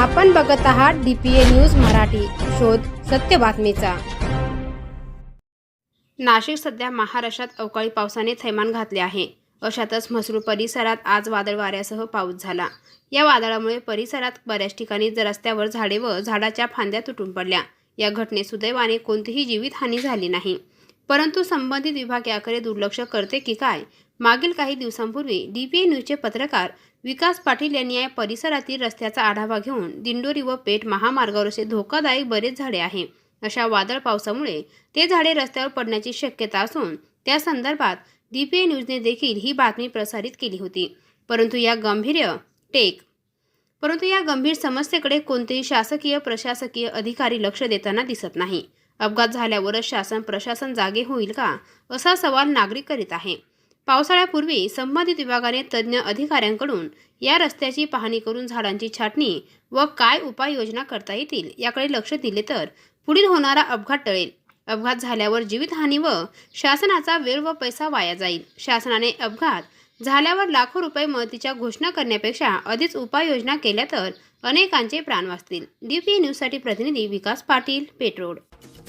आपण बघत आहात डीपीए न्यूज मराठी. शोध सत्य बातमीचा. नाशिक सध्या महाराष्ट्रात अवकाळी पावसाने थैमान घातले आहे. अशातच म्हसरूळ परिसरात आज वादळ वाऱ्यासह पाऊस झाला. या वादळामुळे परिसरात बऱ्याच ठिकाणी रस्त्यावर झाडे व झाडाच्या फांद्या तुटून पडल्या. या घटनेत सुदैवाने कोणतीही जीवितहानी झाली नाही. परंतु संबंधित विभाग याकडे दुर्लक्ष करते की काय? मागील काही दिवसांपूर्वी डी पी न्यूजचे पत्रकार विकास पाटील यांनी या परिसरातील रस्त्याचा आढावा घेऊन दिंडोरी व पेठ महामार्गावर असे धोकादायक बरेच झाडे आहे. अशा वादळ पावसामुळे ते झाडे रस्त्यावर पडण्याची शक्यता असून त्या संदर्भात डी पी ए न्यूजने देखील ही बातमी प्रसारित केली होती. परंतु या गंभीर्य टेक परंतु या गंभीर समस्येकडे कोणतेही शासकीय प्रशासकीय अधिकारी लक्ष देताना दिसत नाही. अपघात झाल्यावरच शासन प्रशासन जागे होईल का? असा सवाल नागरिक करीत आहे. पावसाळ्यापूर्वी संबंधित विभागाने तज्ज्ञ अधिकाऱ्यांकडून या रस्त्याची पाहणी करून झाडांची छाटणी व काय उपाययोजना करता येतील याकडे लक्ष दिले तर पुढील होणारा अपघात टळेल. अपघात झाल्यावर जीवितहानी व शासनाचा वेळ व पैसा वाया जाईल. शासनाने अपघात झाल्यावर लाखो रुपये मदतीच्या घोषणा करण्यापेक्षा आधीच उपाययोजना केल्या तर अनेकांचे प्राण वाचतील. डीपी न्यूजसाठी प्रतिनिधी विकास पाटील पेट्रोड.